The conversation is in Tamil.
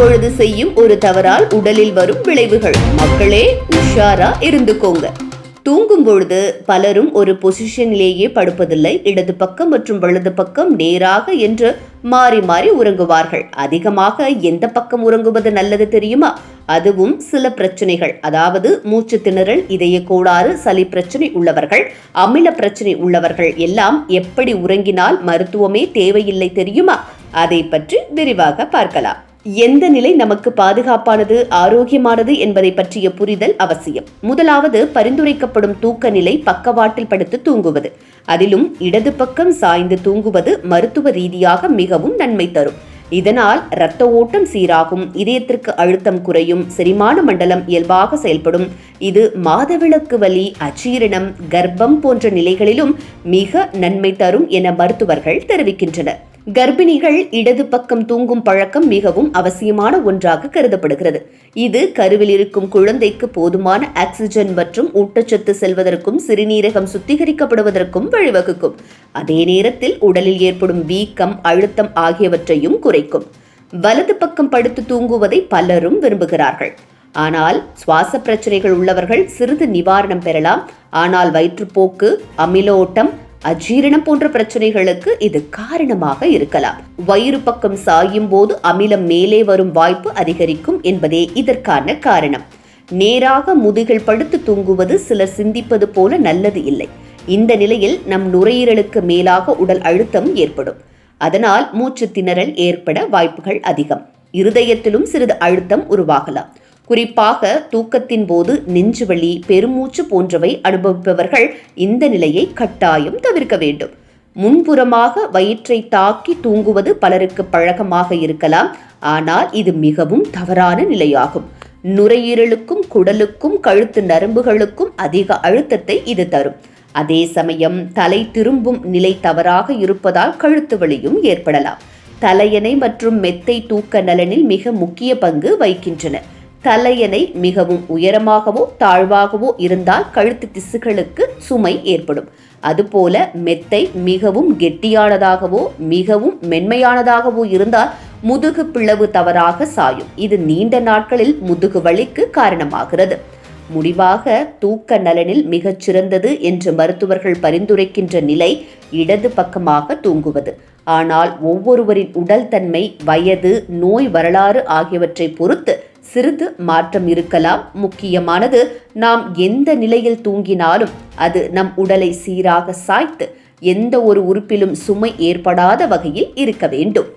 பொழுது செய்யும் ஒரு தவறால் உடலில் வரும் விளைவுகள். மக்களே உஷாரா இருந்துக்கோங்க. தூங்கும் பொழுது பலரும் ஒரு பொசிஷனிலேயே படுப்பதில்லை. இடது பக்கம் மற்றும் வலது பக்கம் நேராக என்று மாறி மாறி உறங்குவார்கள். அதிகமாக எந்த பக்கம் உறங்குவது நல்லது தெரியுமா? அதுவும் சில பிரச்சனைகள். அதாவது மூச்சு திணறல் இதய கோளாறு சளி பிரச்சனை உள்ளவர்கள் அமில பிரச்சனை உள்ளவர்கள் எல்லாம் எப்படி உறங்கினால் மருத்துவமே தேவையில்லை தெரியுமா? அதை பற்றி விரிவாக பார்க்கலாம். எந்த நிலை நமக்கு பாதுகாப்பானது ஆரோக்கியமானது என்பதை பற்றிய புரிதல் அவசியம். முதலாவது பரிந்துரைக்கப்படும் தூக்க நிலை பக்கவாட்டில் படுத்து தூங்குவது. அதிலும் இடது பக்கம் சாய்ந்து தூங்குவது மருத்துவ ரீதியாக மிகவும் நன்மை தரும். இதனால் இரத்த ஓட்டம் சீராகும் இதயத்திற்கு அழுத்தம் குறையும் செரிமான மண்டலம் இயல்பாக செயல்படும். இது மாதவிளக்கு வலி அச்சீரணம் கர்ப்பம் போன்ற நிலைகளிலும் மிக நன்மை தரும் என மருத்துவர்கள் தெரிவிக்கின்றனர். கர்ப்பிணிகள் இடது பக்கம் தூங்கும் பழக்கம் மிகவும் அவசியமான ஒன்றாக கருதப்படுகிறது. இது கருவில் இருக்கும் குழந்தைக்கு போதுமான ஆக்சிஜன் மற்றும் ஊட்டச்சத்து செல்வதற்கும் சிறுநீரகம் சுத்திகரிக்கப்படுவதற்கும் வழிவகுக்கும். அதே நேரத்தில் உடலில் ஏற்படும் வீக்கம் அழுத்தம் ஆகியவற்றையும் குறைக்கும். வலது பக்கம் படுத்து தூங்குவதை பலரும் விரும்புகிறார்கள். ஆனால் சுவாச பிரச்சனைகள் உள்ளவர்கள் சிறிது நிவாரணம் பெறலாம். ஆனால் வயிற்றுப்போக்கு அமில ஓட்டம் அஜீரணம் போன்ற பிரச்சனைகளுக்கு இது காரணமாக இருக்கலாம். வயிறு பக்கம் சாயும் போது அமிலம் மேலே வரும் வாய்ப்பு அதிகரிக்கும் என்பதே இதற்கான காரணம். நேராக முதுகில் படுத்து தூங்குவது சிலர் சிந்திப்பது போல நல்லது இல்லை. இந்த நிலையில் நம் நுரையீரலுக்கு மேலாக உடல் அழுத்தம் ஏற்படும். அதனால் மூச்சு திணறல் ஏற்பட வாய்ப்புகள் அதிகம். இருதயத்திலும் சிறிது அழுத்தம் உருவாகலாம். குறிப்பாக தூக்கத்தின் போது நெஞ்சுவலி பெருமூச்சு போன்றவை அனுபவிப்பவர்கள் இந்த நிலையை கட்டாயம் தவிர்க்க வேண்டும். முன்புறமாக வயிற்றை தாக்கி தூங்குவது பலருக்கு பழக்கமாக இருக்கலாம். ஆனால் இது மிகவும் தவறான நிலையாகும். நுரையீரலுக்கும் குடலுக்கும் கழுத்து நரம்புகளுக்கும் அதிக அழுத்தத்தை இது தரும். அதே சமயம் தலை திரும்பும் நிலை தவறாக இருப்பதால் கழுத்து வலியும் ஏற்படலாம். தலையணை மற்றும் மெத்தை தூக்க நலனில் மிக முக்கிய பங்கு வகிக்கின்றன. தலையணை மிகவும் உயரமாகவோ தாழ்வாகவோ இருந்தால் கழுத்து திசுகளுக்கு சுமை ஏற்படும். அதுபோல மெத்தை மிகவும் கெட்டியானதாகவோ மிகவும் மென்மையானதாகவோ இருந்தால் முதுகு பிளவு தவறாக சாயும். இது நீண்ட நாட்களில் முதுகு வலிக்கு காரணமாகிறது. முடிவாக தூக்க நலனில் மிகச் சிறந்தது என்று மருத்துவர்கள் பரிந்துரைக்கின்ற நிலை இடது பக்கமாக தூங்குவது. ஆனால் ஒவ்வொருவரின் உடல் தன்மை வயது நோய் வரலாறு ஆகியவற்றை பொறுத்து சிறிது மாற்றம் இருக்கலாம். முக்கியமானது நாம் எந்த நிலையில் தூங்கினாலும் அது நம் உடலை சீராக சாய்த்து எந்த ஒரு உறுப்பிலும் சுமை ஏற்படாத வகையில் இருக்க வேண்டும்.